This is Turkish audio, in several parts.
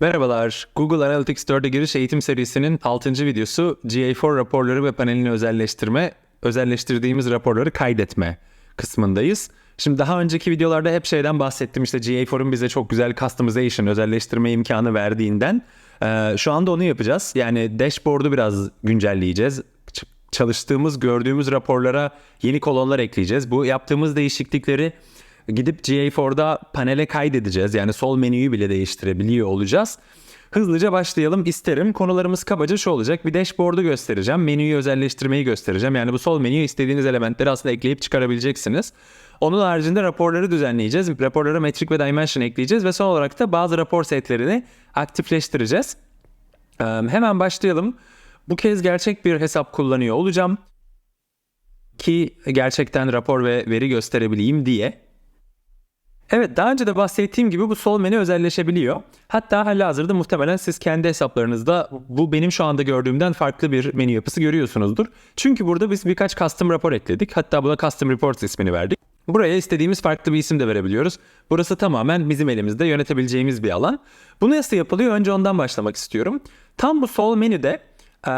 Merhabalar. Google Analytics 4'e giriş eğitim serisinin 6. videosu GA4 raporları ve panelini özelleştirme, özelleştirdiğimiz raporları kaydetme kısmındayız. Şimdi daha önceki videolarda hep şeyden bahsettim işte GA4'un bize çok güzel customization, özelleştirme imkanı verdiğinden. Ee, şu anda onu yapacağız. Yani dashboard'u biraz güncelleyeceğiz. Çalıştığımız, gördüğümüz raporlara yeni kolonlar ekleyeceğiz. Bu yaptığımız değişiklikleri gidip GA4'da panele kaydedeceğiz. Yani sol menüyü bile değiştirebiliyor olacağız. Hızlıca başlayalım isterim. Konularımız kabaca şu olacak. Bir dashboard'u göstereceğim. Menüyü özelleştirmeyi göstereceğim. Yani bu sol menüye istediğiniz elementleri aslında ekleyip çıkarabileceksiniz. Onun haricinde raporları düzenleyeceğiz. Raporlara metrik ve dimension ekleyeceğiz ve son olarak da bazı rapor setlerini aktifleştireceğiz. Hemen başlayalım. Bu kez gerçek bir hesap kullanıyor olacağım ki gerçekten rapor ve veri gösterebileyim diye. Evet daha önce de bahsettiğim gibi bu sol menü özelleşebiliyor. Hatta halihazırda muhtemelen siz kendi hesaplarınızda bu benim şu anda gördüğümden farklı bir menü yapısı görüyorsunuzdur. Çünkü burada biz birkaç custom rapor ekledik. Hatta buna custom reports ismini verdik. Buraya istediğimiz farklı bir isim de verebiliyoruz. Burası tamamen bizim elimizde yönetebileceğimiz bir alan. Bu nasıl yapılıyor? Önce ondan başlamak istiyorum. Tam bu sol menüde e,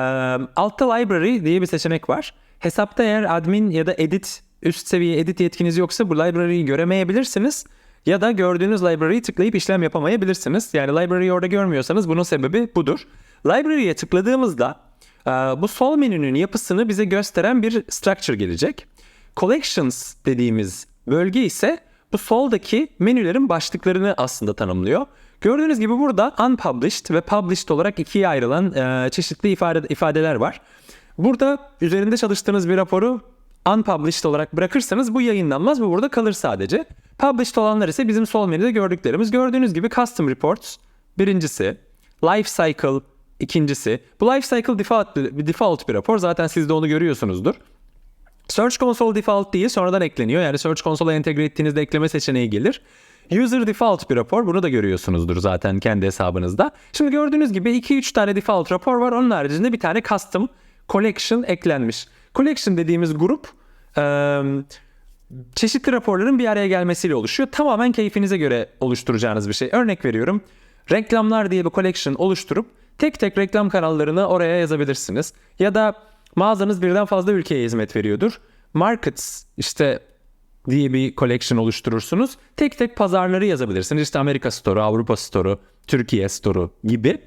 altta library diye bir seçenek var. Hesapta eğer admin ya da edit üst seviye edit yetkiniz yoksa bu library'yi göremeyebilirsiniz. Ya da gördüğünüz library'yi tıklayıp işlem yapamayabilirsiniz. Yani library'yi orada görmüyorsanız bunun sebebi budur. Library'ye tıkladığımızda e, bu sol menünün yapısını bize gösteren bir structure gelecek. Collections dediğimiz bölge ise bu soldaki menülerin başlıklarını aslında tanımlıyor. Gördüğünüz gibi burada unpublished ve published olarak ikiye ayrılan e, çeşitli ifade, ifadeler var. Burada üzerinde çalıştığınız bir raporu unpublished olarak bırakırsanız bu yayınlanmaz. Bu burada kalır sadece. Published olanlar ise bizim sol menüde gördüklerimiz. Gördüğünüz gibi custom reports birincisi, life cycle ikincisi. Bu life cycle default, default bir rapor. Zaten siz de onu görüyorsunuzdur. Search Console default değil sonradan ekleniyor. Yani Search Console'a entegre ettiğinizde ekleme seçeneği gelir. User default bir rapor. Bunu da görüyorsunuzdur zaten kendi hesabınızda. Şimdi gördüğünüz gibi 2-3 tane default rapor var. Onun haricinde bir tane custom collection eklenmiş. Collection dediğimiz grup çeşitli raporların bir araya gelmesiyle oluşuyor. Tamamen keyfinize göre oluşturacağınız bir şey. Örnek veriyorum. Reklamlar diye bir collection oluşturup tek tek reklam kanallarını oraya yazabilirsiniz. Ya da mağazanız birden fazla ülkeye hizmet veriyordur. Markets işte diye bir collection oluşturursunuz. Tek tek pazarları yazabilirsiniz. İşte Amerika Store'u, Avrupa Store'u, Türkiye Store'u gibi.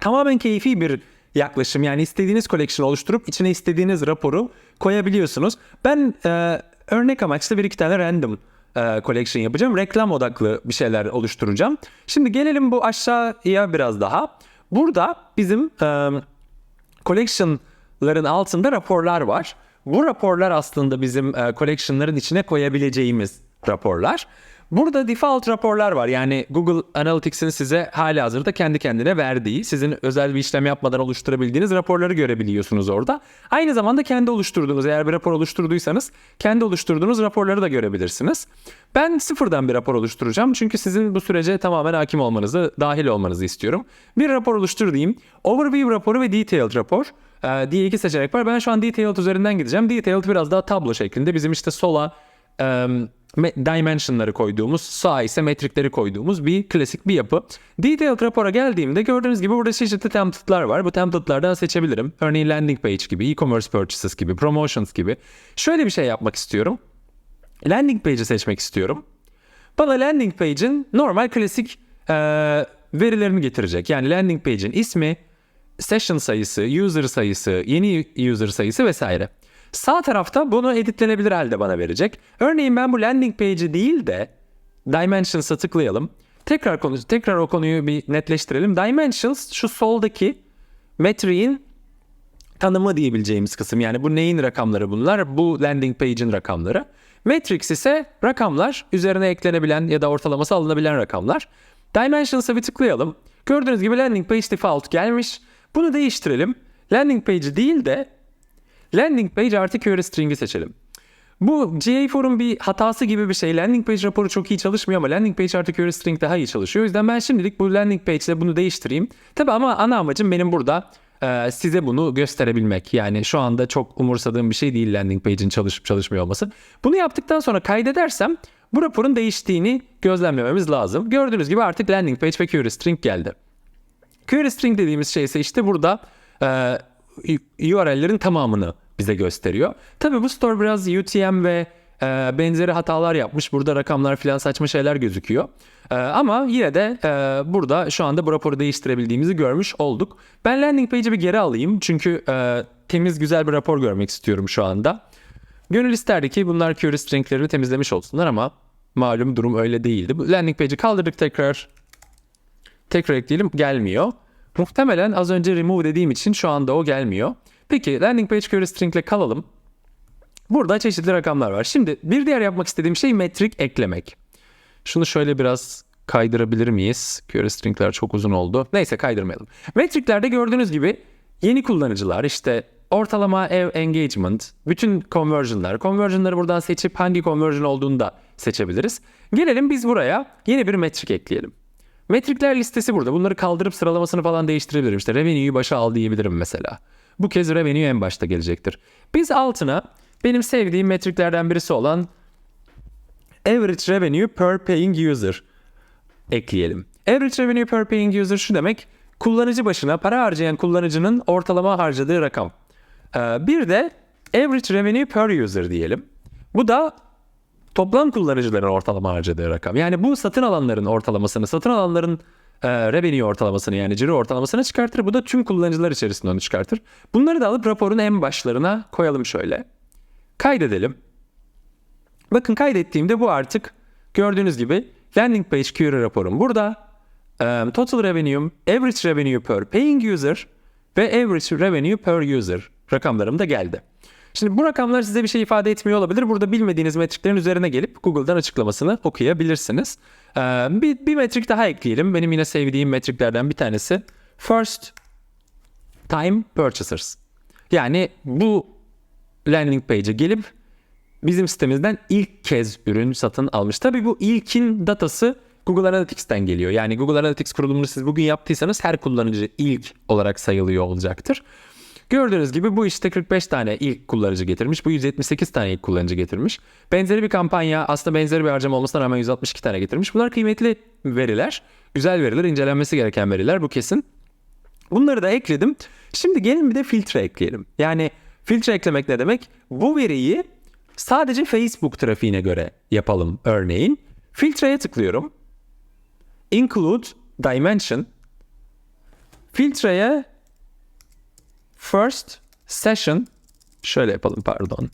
Tamamen keyfi bir yaklaşım. Yani istediğiniz collection oluşturup içine istediğiniz raporu koyabiliyorsunuz. Ben e, örnek amaçlı bir iki tane random e, collection yapacağım. Reklam odaklı bir şeyler oluşturacağım. Şimdi gelelim bu aşağıya biraz daha. Burada bizim e, collection'ların altında raporlar var. Bu raporlar aslında bizim e, collection'ların içine koyabileceğimiz raporlar. Burada default raporlar var. Yani Google Analytics'in size hali hazırda kendi kendine verdiği, sizin özel bir işlem yapmadan oluşturabildiğiniz raporları görebiliyorsunuz orada. Aynı zamanda kendi oluşturduğunuz, eğer bir rapor oluşturduysanız kendi oluşturduğunuz raporları da görebilirsiniz. Ben sıfırdan bir rapor oluşturacağım. Çünkü sizin bu sürece tamamen hakim olmanızı, dahil olmanızı istiyorum. Bir rapor oluştur diyeyim. Overview raporu ve Detailed rapor e, diye iki seçenek var. Ben şu an Detailed üzerinden gideceğim. Detailed biraz daha tablo şeklinde. Bizim işte sola e, dimensionları koyduğumuz, sağa ise metrikleri koyduğumuz bir klasik bir yapı. Detailed rapora geldiğimde gördüğünüz gibi burada çeşitli template'lar var. Bu template'lardan seçebilirim. Örneğin landing page gibi, e-commerce purchases gibi, promotions gibi. Şöyle bir şey yapmak istiyorum. Landing page'i seçmek istiyorum. Bana landing page'in normal klasik e, verilerini getirecek. Yani landing page'in ismi, session sayısı, user sayısı, yeni user sayısı vesaire. Sağ tarafta bunu editlenebilir halde bana verecek. Örneğin ben bu landing page'i değil de Dimensions'a tıklayalım. Tekrar konu tekrar o konuyu bir netleştirelim. Dimensions şu soldaki metriğin tanımı diyebileceğimiz kısım. Yani bu neyin rakamları bunlar? Bu landing page'in rakamları. Matrix ise rakamlar üzerine eklenebilen ya da ortalaması alınabilen rakamlar. Dimensions'a bir tıklayalım. Gördüğünüz gibi landing page default gelmiş. Bunu değiştirelim. Landing page değil de landing page artı query string'i seçelim. Bu GA4'un bir hatası gibi bir şey. Landing page raporu çok iyi çalışmıyor ama landing page artı query string daha iyi çalışıyor. O yüzden ben şimdilik bu landing page ile bunu değiştireyim. Tabi ama ana amacım benim burada e, size bunu gösterebilmek. Yani şu anda çok umursadığım bir şey değil landing page'in çalışıp çalışmıyor olması. Bunu yaptıktan sonra kaydedersem bu raporun değiştiğini gözlemlememiz lazım. Gördüğünüz gibi artık landing page ve query string geldi. Query string dediğimiz şey ise işte burada e, URL'lerin tamamını bize gösteriyor. Tabi bu store biraz UTM ve e, benzeri hatalar yapmış. Burada rakamlar filan saçma şeyler gözüküyor. E, ama yine de e, burada şu anda bu raporu değiştirebildiğimizi görmüş olduk. Ben landing page'i bir geri alayım. Çünkü e, temiz güzel bir rapor görmek istiyorum şu anda. Gönül isterdi ki bunlar query stringlerini temizlemiş olsunlar ama malum durum öyle değildi. Landing page'i kaldırdık tekrar. Tekrar ekleyelim gelmiyor. Muhtemelen az önce remove dediğim için şu anda o gelmiyor. Peki landing page query string ile kalalım. Burada çeşitli rakamlar var. Şimdi bir diğer yapmak istediğim şey metrik eklemek. Şunu şöyle biraz kaydırabilir miyiz? Query stringler çok uzun oldu. Neyse kaydırmayalım. Metriklerde gördüğünüz gibi yeni kullanıcılar işte ortalama ev engagement, bütün conversionlar. Conversionları buradan seçip hangi conversion olduğunu da seçebiliriz. Gelelim biz buraya yeni bir metrik ekleyelim. Metrikler listesi burada. Bunları kaldırıp sıralamasını falan değiştirebilirim. İşte revenue'yu başa al diyebilirim mesela. Bu kez revenue en başta gelecektir. Biz altına benim sevdiğim metriklerden birisi olan average revenue per paying user ekleyelim. Average revenue per paying user şu demek kullanıcı başına para harcayan kullanıcının ortalama harcadığı rakam. Ee, bir de average revenue per user diyelim. Bu da toplam kullanıcıların ortalama harcadığı rakam. Yani bu satın alanların ortalamasını, satın alanların e, revenue ortalamasını yani ciro ortalamasını çıkartır. Bu da tüm kullanıcılar içerisinde onu çıkartır. Bunları da alıp raporun en başlarına koyalım şöyle. Kaydedelim. Bakın kaydettiğimde bu artık gördüğünüz gibi landing page query raporum burada. E, total revenue, average revenue per paying user ve average revenue per user rakamlarım da geldi. Şimdi bu rakamlar size bir şey ifade etmiyor olabilir. Burada bilmediğiniz metriklerin üzerine gelip Google'dan açıklamasını okuyabilirsiniz. Ee, bir, bir metrik daha ekleyelim. Benim yine sevdiğim metriklerden bir tanesi. First time purchasers. Yani bu landing page'e gelip bizim sitemizden ilk kez ürün satın almış. Tabii bu ilkin datası Google Analytics'ten geliyor. Yani Google Analytics kurulumunu siz bugün yaptıysanız her kullanıcı ilk olarak sayılıyor olacaktır. Gördüğünüz gibi bu işte 45 tane ilk kullanıcı getirmiş. Bu 178 tane ilk kullanıcı getirmiş. Benzeri bir kampanya aslında benzeri bir harcama olmasına rağmen 162 tane getirmiş. Bunlar kıymetli veriler. Güzel veriler, incelenmesi gereken veriler bu kesin. Bunları da ekledim. Şimdi gelin bir de filtre ekleyelim. Yani filtre eklemek ne demek? Bu veriyi sadece Facebook trafiğine göre yapalım örneğin. Filtreye tıklıyorum. Include dimension. Filtreye First session şöyle yapalım pardon.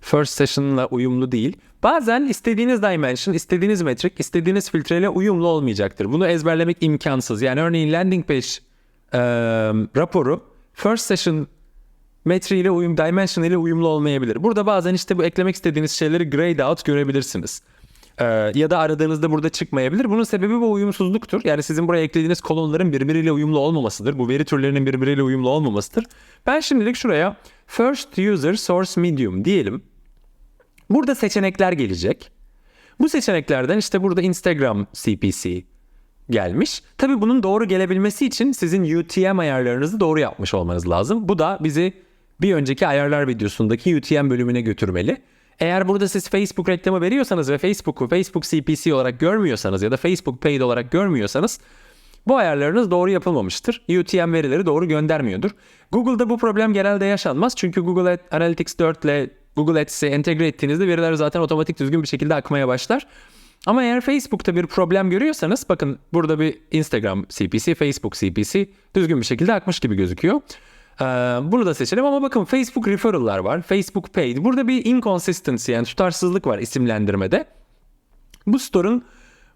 First session'la uyumlu değil. Bazen istediğiniz dimension, istediğiniz metrik, istediğiniz filtreyle uyumlu olmayacaktır. Bunu ezberlemek imkansız. Yani örneğin landing page e, raporu first session metriğiyle uyum, dimension ile uyumlu olmayabilir. Burada bazen işte bu eklemek istediğiniz şeyleri grayed out görebilirsiniz. Ee, ya da aradığınızda burada çıkmayabilir. Bunun sebebi bu uyumsuzluktur. Yani sizin buraya eklediğiniz kolonların birbiriyle uyumlu olmamasıdır. Bu veri türlerinin birbiriyle uyumlu olmamasıdır. Ben şimdilik şuraya first user source medium diyelim. Burada seçenekler gelecek. Bu seçeneklerden işte burada Instagram CPC gelmiş. Tabi bunun doğru gelebilmesi için sizin UTM ayarlarınızı doğru yapmış olmanız lazım. Bu da bizi bir önceki ayarlar videosundaki UTM bölümüne götürmeli. Eğer burada siz Facebook reklamı veriyorsanız ve Facebook'u Facebook CPC olarak görmüyorsanız ya da Facebook Paid olarak görmüyorsanız bu ayarlarınız doğru yapılmamıştır. UTM verileri doğru göndermiyordur. Google'da bu problem genelde yaşanmaz. Çünkü Google Analytics 4 ile Google Ads'i entegre ettiğinizde veriler zaten otomatik düzgün bir şekilde akmaya başlar. Ama eğer Facebook'ta bir problem görüyorsanız bakın burada bir Instagram CPC, Facebook CPC düzgün bir şekilde akmış gibi gözüküyor. Ee, bunu da seçelim ama bakın Facebook referral'lar var. Facebook paid. Burada bir inconsistency yani tutarsızlık var isimlendirmede. Bu store'un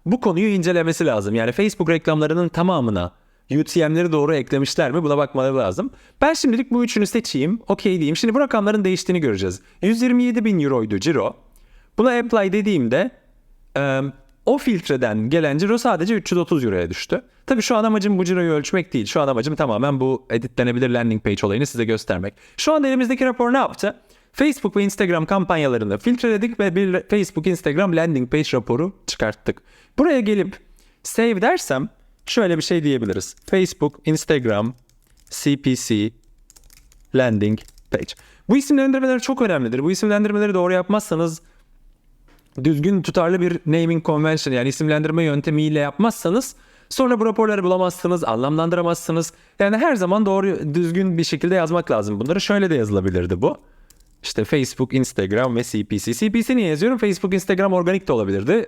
bu konuyu incelemesi lazım. Yani Facebook reklamlarının tamamına UTM'leri doğru eklemişler mi buna bakmaları lazım. Ben şimdilik bu üçünü seçeyim. Okey diyeyim. Şimdi bu rakamların değiştiğini göreceğiz. 127 bin euroydu ciro. Buna apply dediğimde o filtreden gelen ciro sadece 330 euroya düştü. Tabii şu an amacım bu ciroyu ölçmek değil. Şu an amacım tamamen bu editlenebilir landing page olayını size göstermek. Şu an elimizdeki rapor ne yaptı? Facebook ve Instagram kampanyalarını filtreledik ve bir Facebook Instagram landing page raporu çıkarttık. Buraya gelip save dersem şöyle bir şey diyebiliriz. Facebook Instagram CPC landing page. Bu isimlendirmeler çok önemlidir. Bu isimlendirmeleri doğru yapmazsanız düzgün tutarlı bir naming convention yani isimlendirme yöntemiyle yapmazsanız sonra bu raporları bulamazsınız, anlamlandıramazsınız. Yani her zaman doğru düzgün bir şekilde yazmak lazım. Bunları şöyle de yazılabilirdi bu. İşte Facebook, Instagram ve CPC. CPC niye yazıyorum? Facebook, Instagram organik de olabilirdi.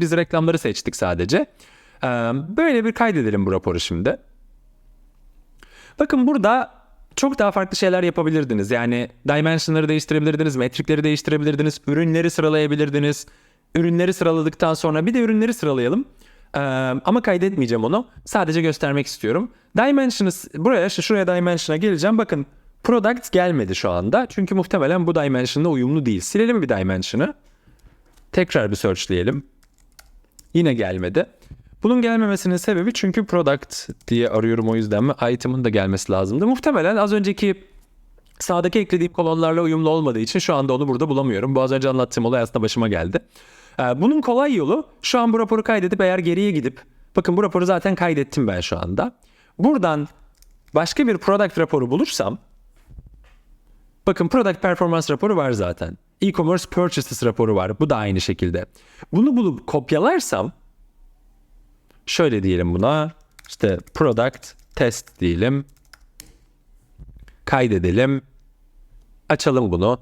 Biz reklamları seçtik sadece. Böyle bir kaydedelim bu raporu şimdi. Bakın burada çok daha farklı şeyler yapabilirdiniz. Yani dimensionları değiştirebilirdiniz, metrikleri değiştirebilirdiniz, ürünleri sıralayabilirdiniz. Ürünleri sıraladıktan sonra bir de ürünleri sıralayalım. Ee, ama kaydetmeyeceğim onu. Sadece göstermek istiyorum. Dimension'ı buraya şuraya dimension'a geleceğim. Bakın product gelmedi şu anda. Çünkü muhtemelen bu dimension'la uyumlu değil. Silelim bir dimension'ı. Tekrar bir searchleyelim. Yine gelmedi. Bunun gelmemesinin sebebi çünkü product diye arıyorum o yüzden mi? Item'ın da gelmesi lazımdı. Muhtemelen az önceki sağdaki eklediğim kolonlarla uyumlu olmadığı için şu anda onu burada bulamıyorum. Bu az önce anlattığım olay aslında başıma geldi. Ee, Bunun kolay yolu şu an bu raporu kaydedip eğer geriye gidip bakın bu raporu zaten kaydettim ben şu anda. Buradan başka bir product raporu bulursam Bakın Product Performance raporu var zaten. E-commerce Purchases raporu var. Bu da aynı şekilde. Bunu bulup kopyalarsam şöyle diyelim buna. İşte Product Test diyelim. Kaydedelim. Açalım bunu.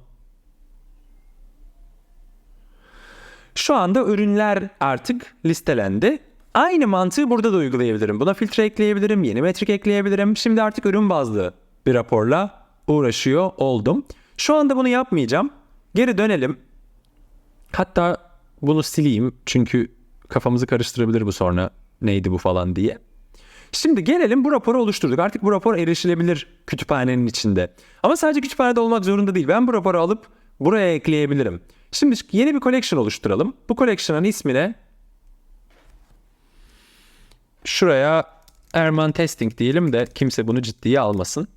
Şu anda ürünler artık listelendi. Aynı mantığı burada da uygulayabilirim. Buna filtre ekleyebilirim, yeni metrik ekleyebilirim. Şimdi artık ürün bazlı bir raporla uğraşıyor oldum. Şu anda bunu yapmayacağım. Geri dönelim. Hatta bunu sileyim çünkü kafamızı karıştırabilir bu sonra neydi bu falan diye. Şimdi gelelim bu raporu oluşturduk. Artık bu rapor erişilebilir kütüphanenin içinde. Ama sadece kütüphanede olmak zorunda değil. Ben bu raporu alıp buraya ekleyebilirim. Şimdi yeni bir collection oluşturalım. Bu collection'ın ismine şuraya Erman Testing diyelim de kimse bunu ciddiye almasın.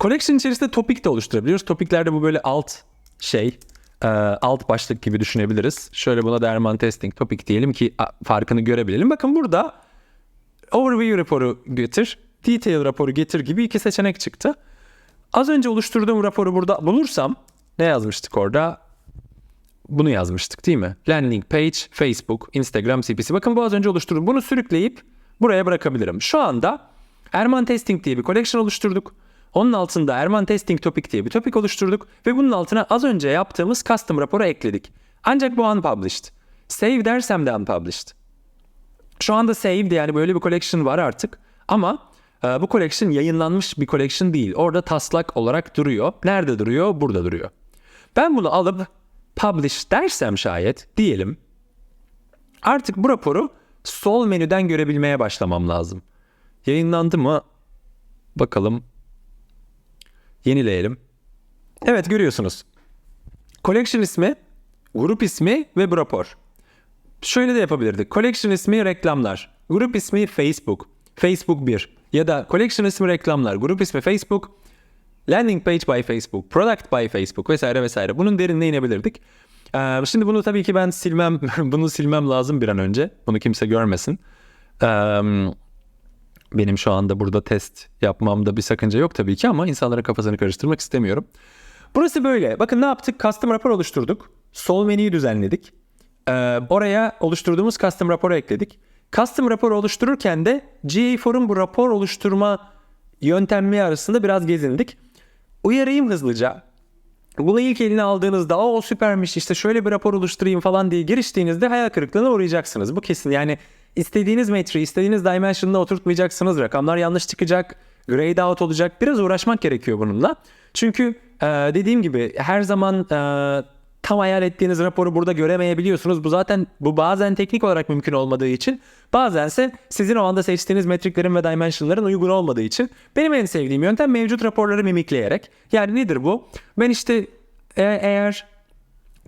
Collection içerisinde topik de oluşturabiliyoruz. Topiklerde bu böyle alt şey, e, alt başlık gibi düşünebiliriz. Şöyle buna da Erman Testing Topic diyelim ki farkını görebilelim. Bakın burada Overview raporu getir, Detail raporu getir gibi iki seçenek çıktı. Az önce oluşturduğum raporu burada bulursam ne yazmıştık orada? Bunu yazmıştık değil mi? Landing page, Facebook, Instagram, CPC. Bakın bu az önce oluşturdum. Bunu sürükleyip buraya bırakabilirim. Şu anda Erman Testing diye bir collection oluşturduk. Onun altında Erman Testing Topic diye bir topic oluşturduk ve bunun altına az önce yaptığımız custom raporu ekledik. Ancak bu unpublished. Save dersem de unpublished. Şu anda saved yani böyle bir collection var artık ama e, bu collection yayınlanmış bir collection değil. Orada taslak olarak duruyor. Nerede duruyor? Burada duruyor. Ben bunu alıp publish dersem şayet diyelim. Artık bu raporu sol menüden görebilmeye başlamam lazım. Yayınlandı mı? Bakalım. Yenileyelim. Evet görüyorsunuz. Collection ismi, grup ismi ve rapor. Şöyle de yapabilirdik. Collection ismi reklamlar. Grup ismi Facebook. Facebook 1. Ya da collection ismi reklamlar. Grup ismi Facebook. Landing page by Facebook. Product by Facebook vesaire vesaire. Bunun derinine inebilirdik. Ee, şimdi bunu tabii ki ben silmem. bunu silmem lazım bir an önce. Bunu kimse görmesin. Ee, benim şu anda burada test yapmamda bir sakınca yok tabii ki ama insanların kafasını karıştırmak istemiyorum. Burası böyle. Bakın ne yaptık? Custom rapor oluşturduk. Sol menüyü düzenledik. Ee, oraya oluşturduğumuz custom raporu ekledik. Custom raporu oluştururken de GA4'un bu rapor oluşturma yöntemleri arasında biraz gezindik. Uyarayım hızlıca. Bunu ilk eline aldığınızda o süpermiş işte şöyle bir rapor oluşturayım falan diye giriştiğinizde hayal kırıklığına uğrayacaksınız. Bu kesin yani istediğiniz metriği istediğiniz dimension'da oturtmayacaksınız. Rakamlar yanlış çıkacak. Grayed out olacak. Biraz uğraşmak gerekiyor bununla. Çünkü e, dediğim gibi her zaman e, tam hayal ettiğiniz raporu burada göremeyebiliyorsunuz. Bu zaten bu bazen teknik olarak mümkün olmadığı için bazense sizin o anda seçtiğiniz metriklerin ve dimensionların uygun olmadığı için benim en sevdiğim yöntem mevcut raporları mimikleyerek. Yani nedir bu? Ben işte e- eğer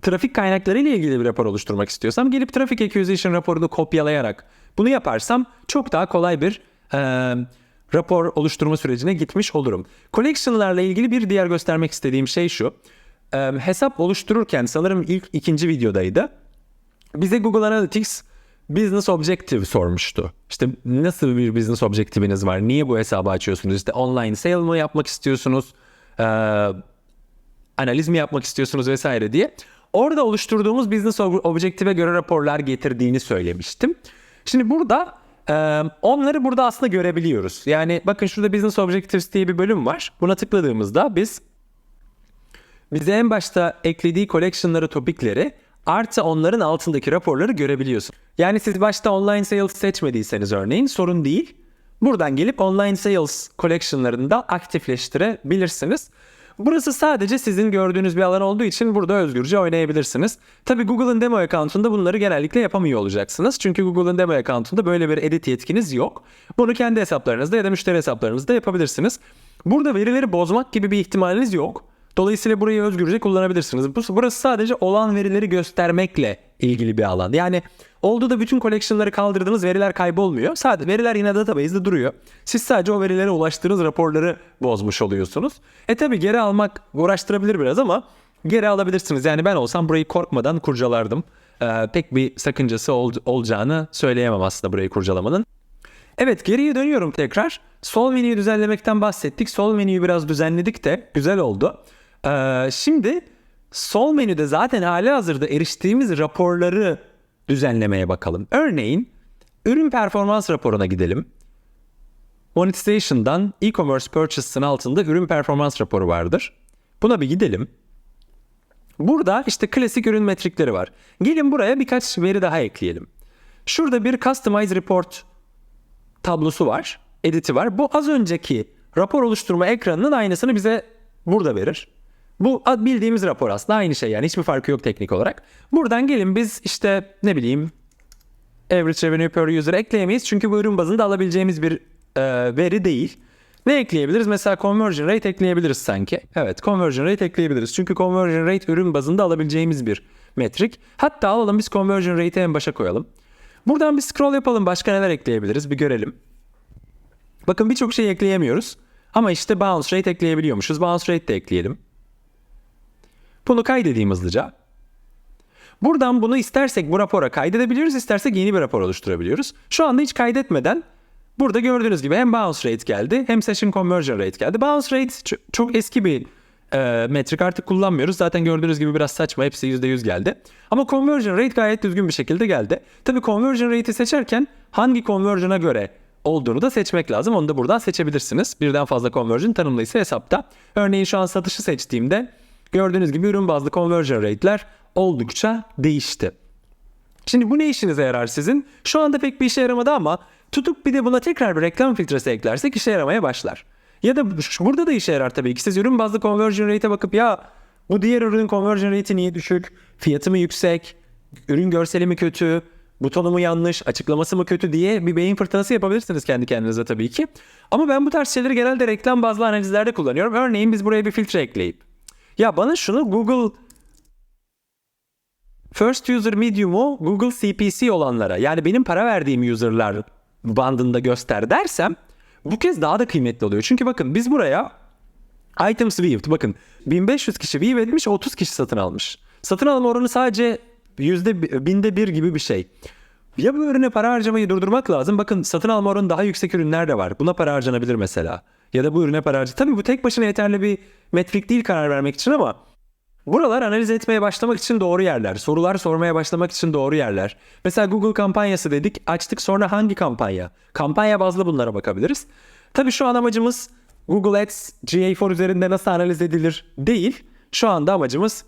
trafik kaynakları ile ilgili bir rapor oluşturmak istiyorsam gelip traffic acquisition raporunu kopyalayarak bunu yaparsam çok daha kolay bir e, rapor oluşturma sürecine gitmiş olurum. Collection'larla ilgili bir diğer göstermek istediğim şey şu. E, hesap oluştururken sanırım ilk ikinci videodaydı. Bize Google Analytics business objective sormuştu. İşte nasıl bir business objective'iniz var? Niye bu hesabı açıyorsunuz? İşte online sale mı yapmak istiyorsunuz? Ee, analiz mi yapmak istiyorsunuz vesaire diye. Orada oluşturduğumuz business ob- objective'e göre raporlar getirdiğini söylemiştim. Şimdi burada onları burada aslında görebiliyoruz. Yani bakın şurada business objectives diye bir bölüm var. Buna tıkladığımızda biz bize en başta eklediği collection'ları, topikleri artı onların altındaki raporları görebiliyorsun. Yani siz başta online sales seçmediyseniz örneğin sorun değil. Buradan gelip online sales collection'larını da aktifleştirebilirsiniz. Burası sadece sizin gördüğünüz bir alan olduğu için burada özgürce oynayabilirsiniz. Tabii Google'ın demo account'unda bunları genellikle yapamıyor olacaksınız. Çünkü Google'ın demo account'unda böyle bir edit yetkiniz yok. Bunu kendi hesaplarınızda ya da müşteri hesaplarınızda yapabilirsiniz. Burada verileri bozmak gibi bir ihtimaliniz yok. Dolayısıyla burayı özgürce kullanabilirsiniz. Bu- Burası sadece olan verileri göstermekle ilgili bir alan. Yani oldu da bütün collection'ları kaldırdınız veriler kaybolmuyor. Sadece veriler yine database'de duruyor. Siz sadece o verilere ulaştığınız raporları bozmuş oluyorsunuz. E tabi geri almak uğraştırabilir biraz ama geri alabilirsiniz. Yani ben olsam burayı korkmadan kurcalardım. Ee, pek bir sakıncası ol- olacağını söyleyemem aslında burayı kurcalamanın. Evet geriye dönüyorum tekrar. Sol menüyü düzenlemekten bahsettik. Sol menüyü biraz düzenledik de güzel oldu. Ee, şimdi sol menüde zaten hali hazırda eriştiğimiz raporları düzenlemeye bakalım. Örneğin ürün performans raporuna gidelim. Monetization'dan e-commerce purchases'ın altında ürün performans raporu vardır. Buna bir gidelim. Burada işte klasik ürün metrikleri var. Gelin buraya birkaç veri daha ekleyelim. Şurada bir Customize Report tablosu var, editi var. Bu az önceki rapor oluşturma ekranının aynısını bize burada verir. Bu bildiğimiz rapor aslında aynı şey yani hiçbir farkı yok teknik olarak. Buradan gelin biz işte ne bileyim average revenue per user ekleyemeyiz çünkü bu ürün bazında alabileceğimiz bir e, veri değil. Ne ekleyebiliriz? Mesela conversion rate ekleyebiliriz sanki. Evet conversion rate ekleyebiliriz. Çünkü conversion rate ürün bazında alabileceğimiz bir metrik. Hatta alalım biz conversion rate'i en başa koyalım. Buradan bir scroll yapalım. Başka neler ekleyebiliriz? Bir görelim. Bakın birçok şey ekleyemiyoruz. Ama işte bounce rate ekleyebiliyormuşuz. Bounce rate de ekleyelim. Bunu kaydedeyim hızlıca. Buradan bunu istersek bu rapora kaydedebiliyoruz, istersek yeni bir rapor oluşturabiliyoruz. Şu anda hiç kaydetmeden burada gördüğünüz gibi hem bounce rate geldi hem session conversion rate geldi. Bounce rate çok eski bir e, metrik artık kullanmıyoruz. Zaten gördüğünüz gibi biraz saçma hepsi %100 geldi. Ama conversion rate gayet düzgün bir şekilde geldi. Tabii conversion rate'i seçerken hangi conversion'a göre olduğunu da seçmek lazım. Onu da buradan seçebilirsiniz. Birden fazla conversion tanımlıysa hesapta. Örneğin şu an satışı seçtiğimde gördüğünüz gibi ürün bazlı conversion rate'ler oldukça değişti. Şimdi bu ne işinize yarar sizin? Şu anda pek bir işe yaramadı ama tutup bir de buna tekrar bir reklam filtresi eklersek işe yaramaya başlar. Ya da burada da işe yarar tabii ki. Siz ürün bazlı conversion rate'e bakıp ya bu diğer ürünün conversion rate'i niye düşük? Fiyatı mı yüksek? Ürün görseli mi kötü? Butonu mu yanlış? Açıklaması mı kötü diye bir beyin fırtınası yapabilirsiniz kendi kendinize tabii ki. Ama ben bu tarz şeyleri genelde reklam bazlı analizlerde kullanıyorum. Örneğin biz buraya bir filtre ekleyip ya bana şunu Google First User Medium'u Google CPC olanlara yani benim para verdiğim user'lar bandında göster dersem bu kez daha da kıymetli oluyor. Çünkü bakın biz buraya items viewed bakın 1500 kişi view etmiş 30 kişi satın almış. Satın alma oranı sadece yüzde binde bir gibi bir şey. Ya bu ürüne para harcamayı durdurmak lazım. Bakın satın alma oranı daha yüksek ürünler de var. Buna para harcanabilir mesela. Ya da bu ürüne para harca. Tabii bu tek başına yeterli bir metrik değil karar vermek için ama Buralar analiz etmeye başlamak için doğru yerler. Sorular sormaya başlamak için doğru yerler. Mesela Google kampanyası dedik. Açtık sonra hangi kampanya? Kampanya bazlı bunlara bakabiliriz. Tabii şu an amacımız Google Ads GA4 üzerinde nasıl analiz edilir değil. Şu anda amacımız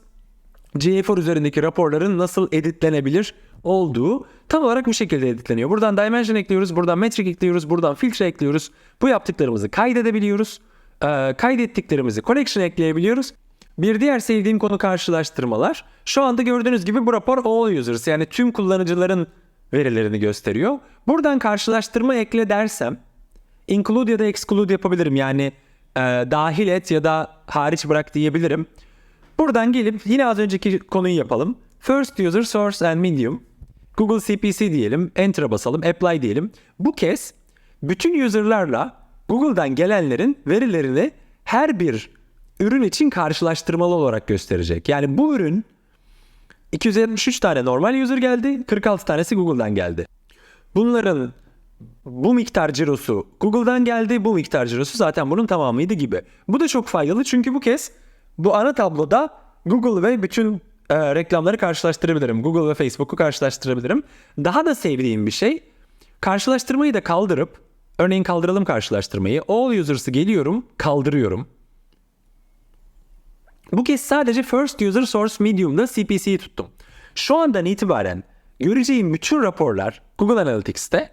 GA4 üzerindeki raporların nasıl editlenebilir olduğu tam olarak bu şekilde editleniyor. Buradan dimension ekliyoruz, buradan metric ekliyoruz, buradan filtre ekliyoruz. Bu yaptıklarımızı kaydedebiliyoruz. Ee, kaydettiklerimizi collection ekleyebiliyoruz. Bir diğer sevdiğim konu karşılaştırmalar. Şu anda gördüğünüz gibi bu rapor all users yani tüm kullanıcıların verilerini gösteriyor. Buradan karşılaştırma ekle dersem include ya da exclude yapabilirim. Yani e, dahil et ya da hariç bırak diyebilirim. Buradan gelip yine az önceki konuyu yapalım. First user source and medium. Google CPC diyelim. Enter'a basalım. Apply diyelim. Bu kez bütün user'larla Google'dan gelenlerin verilerini her bir ürün için karşılaştırmalı olarak gösterecek. Yani bu ürün 273 tane normal user geldi, 46 tanesi Google'dan geldi. bunların bu miktar cirosu Google'dan geldi, bu miktar cirosu zaten bunun tamamıydı gibi. Bu da çok faydalı çünkü bu kez bu ana tabloda Google ve bütün e, reklamları karşılaştırabilirim. Google ve Facebook'u karşılaştırabilirim. Daha da sevdiğim bir şey karşılaştırmayı da kaldırıp örneğin kaldıralım karşılaştırmayı. All users'ı geliyorum, kaldırıyorum. Bu kez sadece First User Source Medium'da CPC'yi tuttum. Şu andan itibaren göreceğim bütün raporlar Google Analytics'te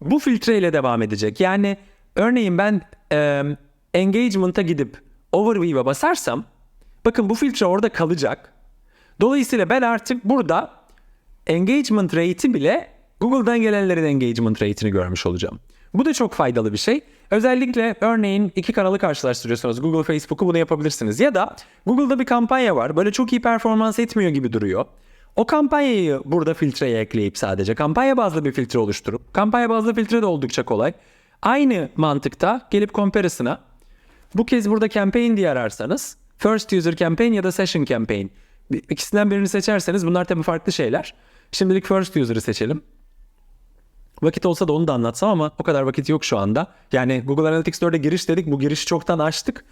bu filtreyle devam edecek. Yani örneğin ben e, engagement'a gidip overview'a basarsam bakın bu filtre orada kalacak. Dolayısıyla ben artık burada engagement rate'i bile Google'dan gelenlerin engagement rate'ini görmüş olacağım. Bu da çok faydalı bir şey. Özellikle örneğin iki kanalı karşılaştırıyorsunuz. Google, Facebook'u bunu yapabilirsiniz. Ya da Google'da bir kampanya var. Böyle çok iyi performans etmiyor gibi duruyor. O kampanyayı burada filtreye ekleyip sadece kampanya bazlı bir filtre oluşturup kampanya bazlı filtre de oldukça kolay. Aynı mantıkta gelip comparison'a bu kez burada campaign diye ararsanız first user campaign ya da session campaign ikisinden birini seçerseniz bunlar tabii farklı şeyler. Şimdilik first user'ı seçelim. Vakit olsa da onu da anlatsam ama o kadar vakit yok şu anda. Yani Google Analytics 4'e giriş dedik. Bu girişi çoktan açtık.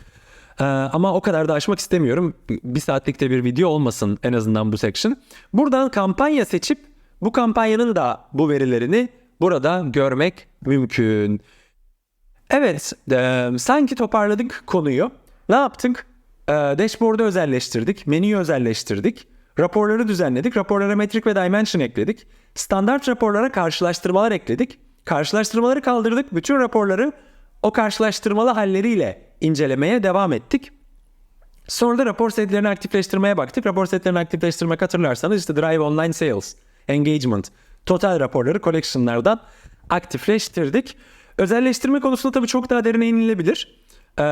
Ee, ama o kadar da açmak istemiyorum. Bir saatlikte bir video olmasın en azından bu section. Buradan kampanya seçip bu kampanyanın da bu verilerini burada görmek mümkün. Evet, e, sanki toparladık konuyu. Ne yaptık? E, dashboard'u özelleştirdik, menüyü özelleştirdik, raporları düzenledik, raporlara metrik ve dimension ekledik, standart raporlara karşılaştırmalar ekledik, karşılaştırmaları kaldırdık, bütün raporları o karşılaştırmalı halleriyle incelemeye devam ettik. Sonra da rapor setlerini aktifleştirmeye baktık. Rapor setlerini aktifleştirmek hatırlarsanız işte Drive Online Sales, Engagement, Total raporları collection'lardan aktifleştirdik. Özelleştirme konusunda tabii çok daha derine inilebilir. Ee,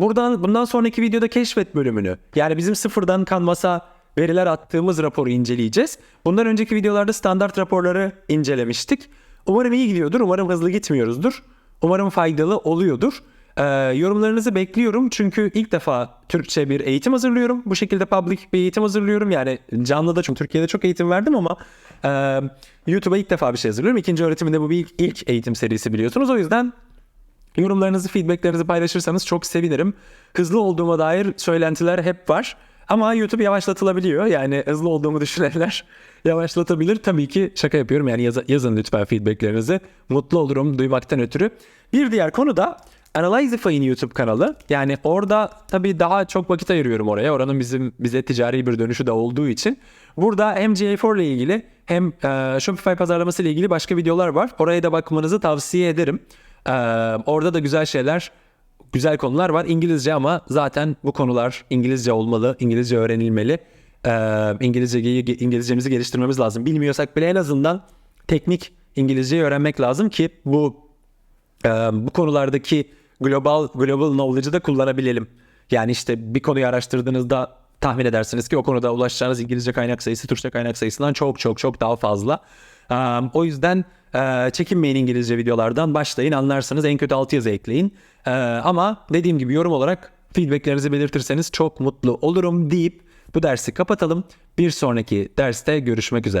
buradan bundan sonraki videoda keşfet bölümünü yani bizim sıfırdan kanvasa veriler attığımız raporu inceleyeceğiz. Bundan önceki videolarda standart raporları incelemiştik. Umarım iyi gidiyordur. Umarım hızlı gitmiyoruzdur. Umarım faydalı oluyordur. Ee, yorumlarınızı bekliyorum çünkü ilk defa Türkçe bir eğitim hazırlıyorum. Bu şekilde public bir eğitim hazırlıyorum. Yani canlı da çünkü Türkiye'de çok eğitim verdim ama e, YouTube'a ilk defa bir şey hazırlıyorum. İkinci öğretiminde bu bir ilk, ilk eğitim serisi biliyorsunuz. O yüzden yorumlarınızı, feedbacklerinizi paylaşırsanız çok sevinirim. Hızlı olduğuma dair söylentiler hep var. Ama YouTube yavaşlatılabiliyor. Yani hızlı olduğumu düşünenler yavaşlatabilir. Tabii ki şaka yapıyorum. Yani yaz- yazın lütfen feedbacklerinizi. Mutlu olurum duymaktan ötürü. Bir diğer konu da Analyzify'in YouTube kanalı. Yani orada tabii daha çok vakit ayırıyorum oraya. Oranın bizim bize ticari bir dönüşü de olduğu için. Burada hem GA4 ile ilgili hem e, Shopify pazarlaması ile ilgili başka videolar var. Oraya da bakmanızı tavsiye ederim. E, orada da güzel şeyler güzel konular var. İngilizce ama zaten bu konular İngilizce olmalı, İngilizce öğrenilmeli. Ee, İngilizceyi, İngilizcemizi geliştirmemiz lazım. Bilmiyorsak bile en azından teknik İngilizceyi öğrenmek lazım ki bu e, bu konulardaki global global knowledge'ı da kullanabilelim. Yani işte bir konuyu araştırdığınızda tahmin edersiniz ki o konuda ulaşacağınız İngilizce kaynak sayısı Türkçe kaynak sayısından çok çok çok daha fazla. Ee, o yüzden e, çekinmeyin İngilizce videolardan başlayın anlarsınız en kötü altyazı ekleyin. Ee, ama dediğim gibi yorum olarak feedbacklerinizi belirtirseniz çok mutlu olurum deyip bu dersi kapatalım. Bir sonraki derste görüşmek üzere.